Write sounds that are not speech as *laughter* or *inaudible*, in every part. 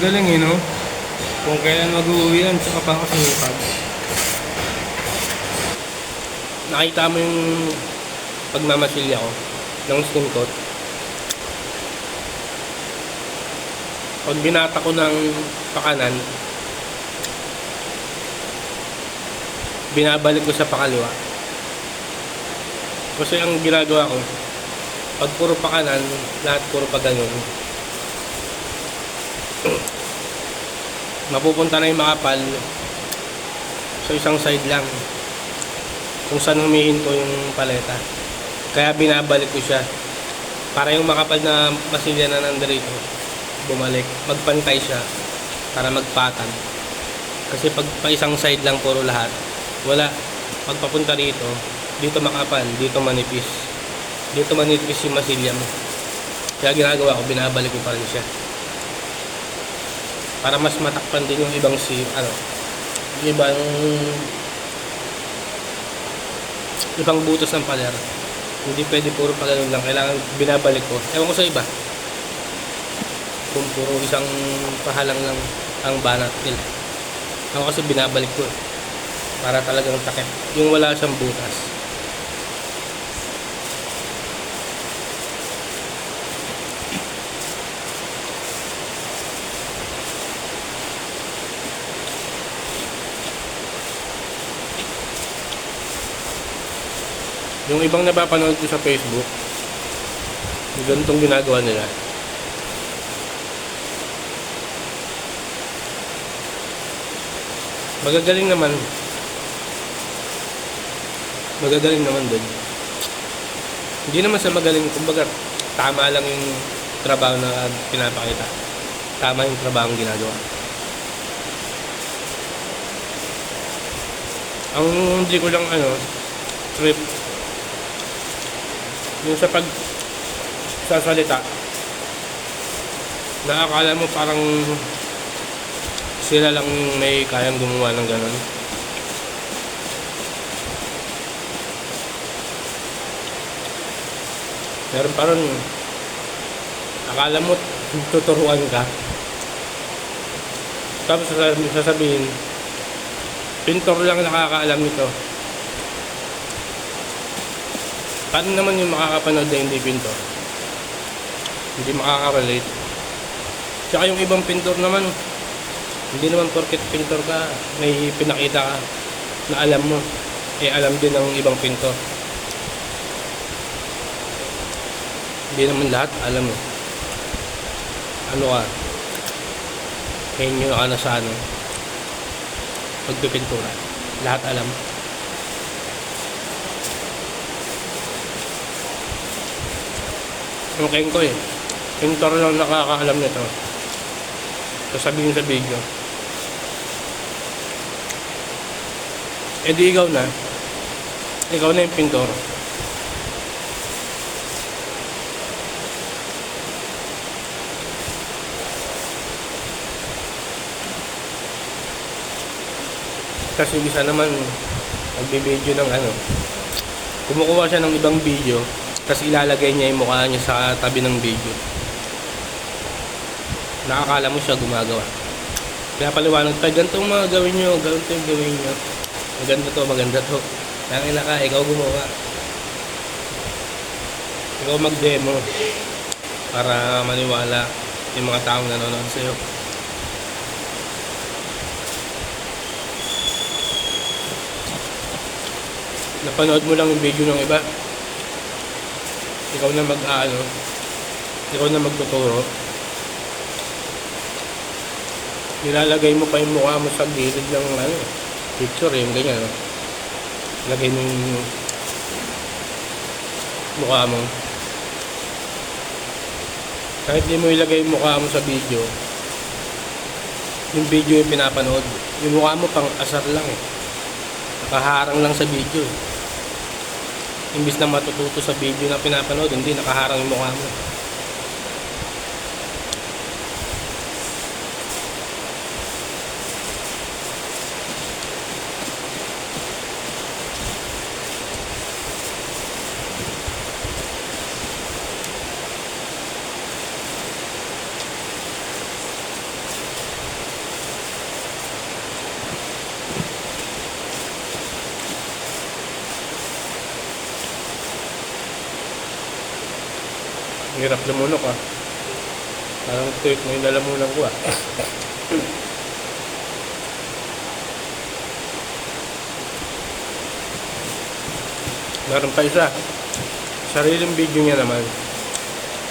Ang galing eh, no? Kung kailan mag-uwi yan, tsaka pa ako sinipag. Nakita mo yung pagmamasilya ko ng skin coat. Pag binata ko ng pakanan, binabalik ko sa pakaliwa. Kasi ang ginagawa ko, pag puro pakanan, lahat puro pa ganun. *clears throat* Mapupunta na yung makapal sa isang side lang kung saan humihinto yung paleta. Kaya binabalik ko siya para yung makapal na masilya na nandito bumalik, magpantay siya para magpatan. Kasi pag pa isang side lang puro lahat, wala. Pagpapunta rito, dito makapal, dito manipis. Dito manipis yung masilya mo. Kaya ginagawa ko, binabalik ko pa rin siya. Para mas matakpan din yung ibang si, ano, yung ibang ibang butas ng paler. Hindi pwede puro pa ganun lang. Kailangan binabalik ko. Ewan ko sa iba. Kung puro isang pahalang lang ang banat nila. Ako kasi binabalik ko. eh. Para talagang takip. Yung wala siyang butas. Yung ibang napapanood ko sa Facebook, ganitong ginagawa nila. Magagaling naman. Magagaling naman din. Hindi naman sa magaling, kumbaga tama lang yung trabaho na pinapakita. Tama yung trabaho ang ginagawa. Ang hindi ko lang ano, trip yung sa pag sasalita na akala mo parang sila lang may kayang gumawa ng ganun. Meron pa rin akala mo tuturuan ka. Tapos sasabihin pintor lang nakakaalam nito Paano naman yung makakapanood na hindi pintor? Hindi makaka-relate. Tsaka yung ibang pintor naman, hindi naman porket pintor ka, may pinakita ka na alam mo. Eh alam din ng ibang pintor. Hindi naman lahat alam mo. Ano ka? Henyo ka na sa ano? Pagpipintura. Lahat alam. Yung kain ko eh. Pintor lang nakakaalam nito. Sasabihin sa video. Eh di ikaw na. Ikaw na yung pintor. Kasi isa naman nagbibideo ng ano. Kumukuha siya ng ibang video tapos ilalagay niya yung mukha niya sa tabi ng video. Nakakala mo siya gumagawa. Kaya paliwanag tayo, ganito mga gawin nyo, ganito yung gawin nyo. Maganda to, maganda to. Kaya ina ka, ikaw gumawa. Ikaw mag-demo para maniwala yung mga taong nanonood sa'yo. Napanood mo lang yung video ng iba ikaw na mag ano, ikaw na magtuturo. Nilalagay mo pa yung mukha mo sa gilid ng ano, picture yung ganyan. No? Lagay mo yung mukha mo. Kahit di mo ilagay yung mukha mo sa video, yung video yung pinapanood, yung mukha mo pang asar lang eh. Nakaharang lang sa video eh imbis na matututo sa video na pinapanood, hindi nakaharang yung mukha mo. Hirap lumunok ah. Parang tuyot na yung lalamunan ko ah. Meron pa isa. Sariling video niya naman.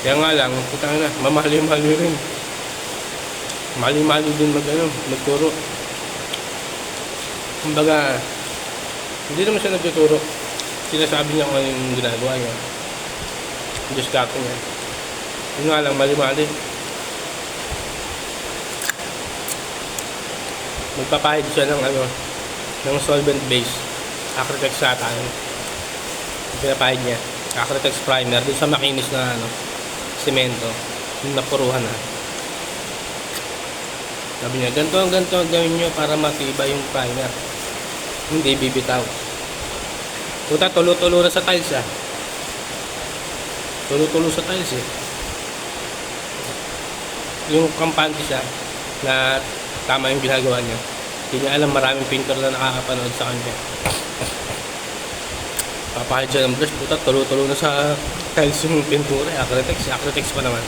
Kaya nga lang, putang na, mamali-mali rin. Mali-mali din mag, ano, magturo. Kumbaga, hindi naman siya nagtuturo. Sinasabi niya kung ano yung ginagawa niya. Diskarte niya. Yun nga lang, mali-mali. Magpapahid siya ng ano, ng solvent base. Acrytex sa ano. Pinapahid niya. Acrytex primer. Dun sa makinis na ano, semento. Yung napuruhan na. Sabi niya, ganito ang ganito ang gawin nyo para matibay yung primer. Hindi bibitaw. Puta, tulo-tulo na sa tiles ah. Tulo-tulo sa tiles eh. Yung kampante siya na tama yung ginagawa niya. Hindi niya alam maraming painter na nakakapanood sa kanya. Papahid siya ng brush, puta, tulo-tulo na sa tiles yung pintura. Acrytex, Acrytex pa naman.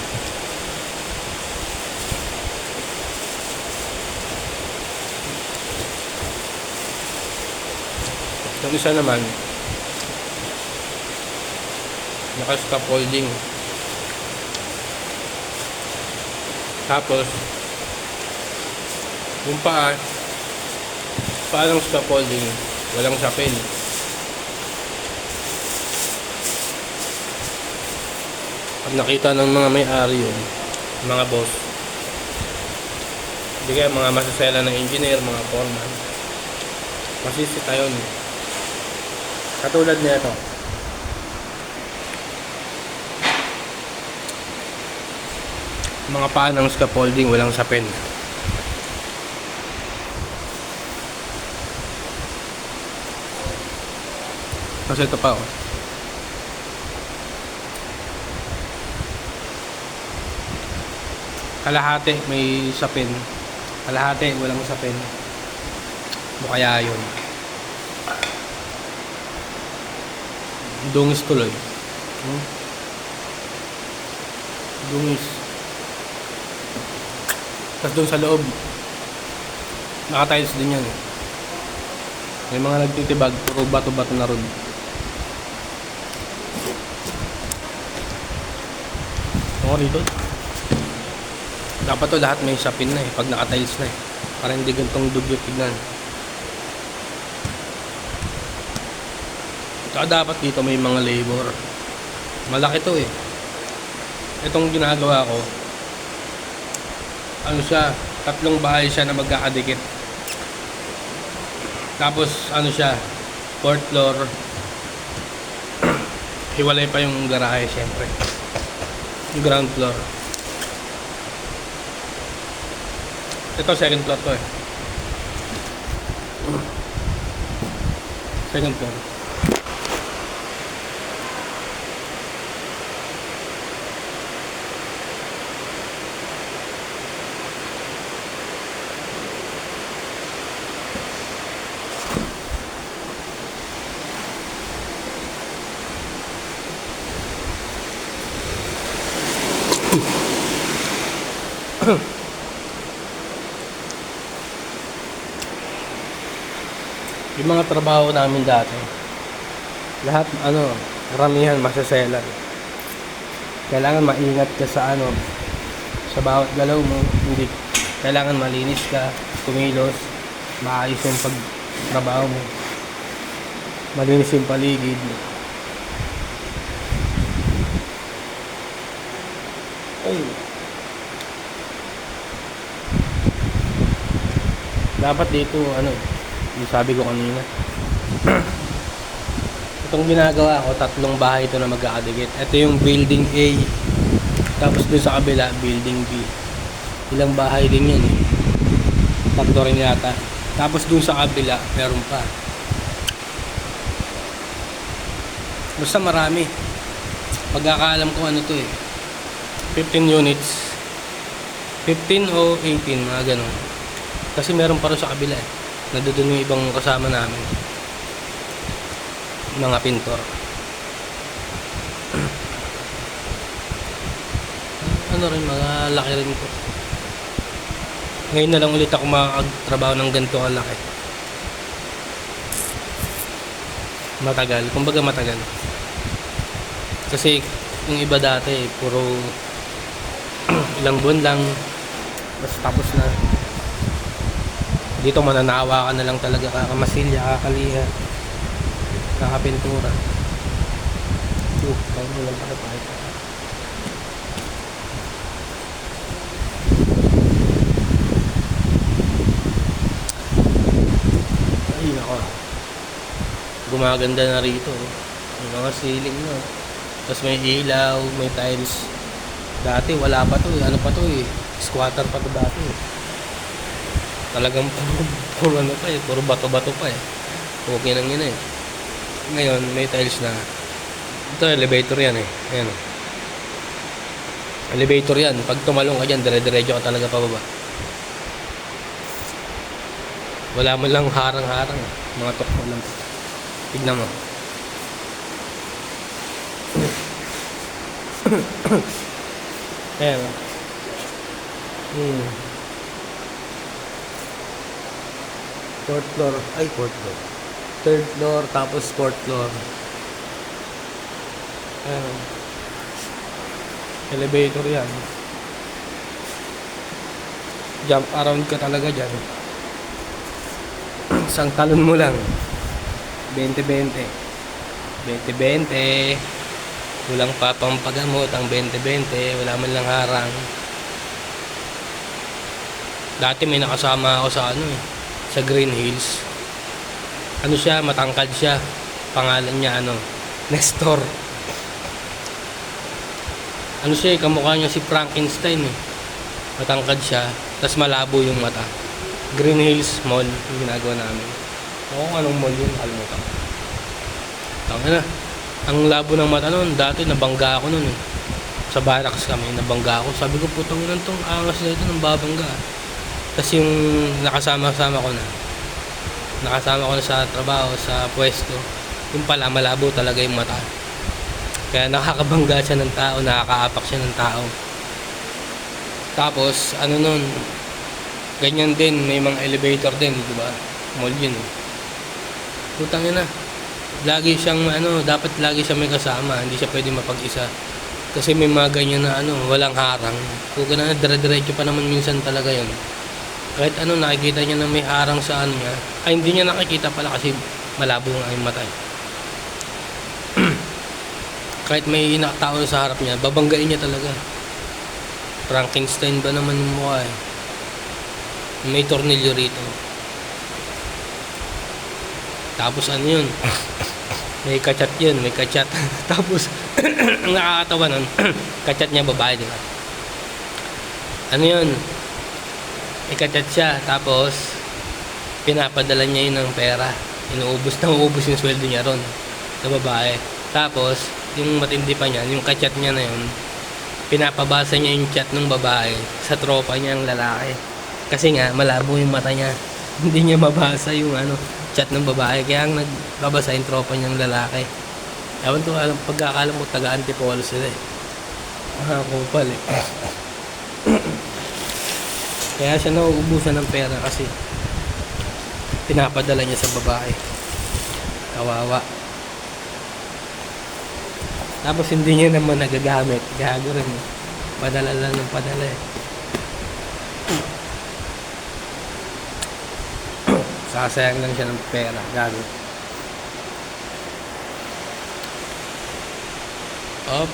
Yung isa naman, naka-scaffolding. Tapos, yung paa, paa ng scaffolding, walang sapin. Pag nakita ng mga may-ari yun, mga boss, hindi kaya mga masasela ng engineer, mga foreman, masisita yun. Katulad nito. Mga paa ng scaffolding, walang sapin. Kasi ito pa oh. Kalahati may sapin. Kalahati walang sapin. O kaya yun. Dungis tuloy. Hmm? Dungis. Tapos doon sa loob, naka-tiles din yan. eh. May mga nagtitibag, puro bato-bato na ron. Oo, rito. Dapat to lahat may sapin na eh, pag naka-tiles na eh. Para hindi gantong dugyo tignan. Saka dapat dito may mga labor. Malaki to eh. Itong ginagawa ko, ano siya, tatlong bahay siya na magkakadikit. Tapos ano siya, fourth floor. *clears throat* Hiwalay pa yung garahe syempre. Yung ground floor. Ito second floor to eh. *clears throat* Second floor. *clears throat* Yung mga trabaho namin dati, lahat ano, ramihan masaselan. Kailangan maingat ka sa ano, sa bawat galaw mo, hindi kailangan malinis ka, kumilos, maayos yung pagtrabaho mo. Malinis yung paligid. Ay. Dapat dito ano, yung sabi ko kanina. *clears throat* Itong ginagawa ko, tatlong bahay ito na magkakadikit. Ito yung building A. Tapos dun sa kabila, building B. Ilang bahay din yan eh. Tatlo rin yata. Tapos dun sa kabila, meron pa. Basta marami. Pagkakaalam ko ano to eh. 15 units. 15 o 18, mga ganun. Kasi meron pa rin sa kabila eh. Nandoon yung ibang kasama namin. Mga pintor. *clears throat* ano rin, mga laki rin ko. Ngayon na lang ulit ako makakagtrabaho ng ganito kalaki. Matagal, kumbaga matagal. Kasi yung iba dati, puro *clears throat* ilang buwan lang, basta tapos na. Dito mananawa ka na lang talaga, kakamasilya, kakaliha, kakapintura. Uh, kaya mo lang pala kahit Ay, nako. Gumaganda na rito. oh. Yung mga ceiling na. Tapos may ilaw, may tiles. Dati wala pa to eh. Ano pa to eh. Squatter pa to dati eh. Talagang puro, puro ano pa eh. Puro bato-bato pa eh. Okay nang yun eh. Ngayon, may tiles na. Ito, elevator yan eh. Ayan oh. Elevator yan. Pag tumalong ka dyan, dire-diretso ka talaga pababa. Wala mo lang harang-harang. eh. Mga tukmo lang. Tignan mo. *coughs* Ayan. oh. Hmm. Fourth floor. Ay, fourth floor. Third floor, tapos fourth floor. Ayan. Elevator yan. Jump around ka talaga dyan. *clears throat* Isang talon mo lang. 20-20. 20-20. Walang papampagamot ang 20-20. Wala man lang harang. Dati may nakasama ako sa ano eh. Sa Green Hills. Ano siya, matangkad siya. Pangalan niya ano, Nestor. Ano siya eh, kamukha niya si Frankenstein eh. Matangkad siya, tapos malabo yung mata. Green Hills Mall yung ginagawa namin. Ako kung anong mall yun, kalimutan. Tanga na. Ang labo ng mata noon, dati nabangga ako noon eh. Sa barracks kami, nabangga ako. Sabi ko, putang ina tong angas na ito ng babangga. Tapos yung nakasama-sama ko na, nakasama ko na sa trabaho, sa pwesto, yung pala malabo talaga yung mata. Kaya nakakabangga siya ng tao, nakakaapak siya ng tao. Tapos, ano nun, ganyan din, may mga elevator din, di ba? Mall yun eh. Putang ina. Lagi siyang, ano, dapat lagi siya may kasama, hindi siya pwede mapag-isa. Kasi may mga ganyan na, ano, walang harang. Kung na, dire-diretso pa naman minsan talaga yun. Kahit ano, nakikita niya na may harang sa ano niya. Ay, hindi niya nakikita pala kasi malabo nga yung mata. eh. *clears throat* Kahit may tao sa harap niya, babanggain niya talaga. Frankenstein ba naman yung mukha eh. May tornilyo rito. Tapos ano yun? *laughs* May kachat yun, may kachat. *laughs* Tapos, ang *clears throat* nakakatawa nun, *clears throat* kachat niya babae, di ba? Ano yun? May kachat siya, tapos, pinapadala niya yun ng pera. Inuubos na uubos yung sweldo niya ron na babae. Tapos, yung matindi pa niyan, yung kachat niya na yun, pinapabasa niya yung chat ng babae sa tropa niya ang lalaki. Kasi nga, malabo yung mata niya. *laughs* Hindi niya mabasa yung ano, chat ng babae. Kaya ang nagbabasa yung tropa niyang lalaki. Ewan ko, alam, pagkakalam mo, taga-antipolo sila eh. Mga kupal eh. *laughs* Kaya siya nauubusan ng pera kasi pinapadala niya sa babae. Kawawa. Tapos hindi niya naman nagagamit. Gago rin. Padala lang ng padala eh. *clears throat* Sasayang lang siya ng pera. Gago. Op.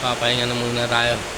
Papahinga na muna tayo.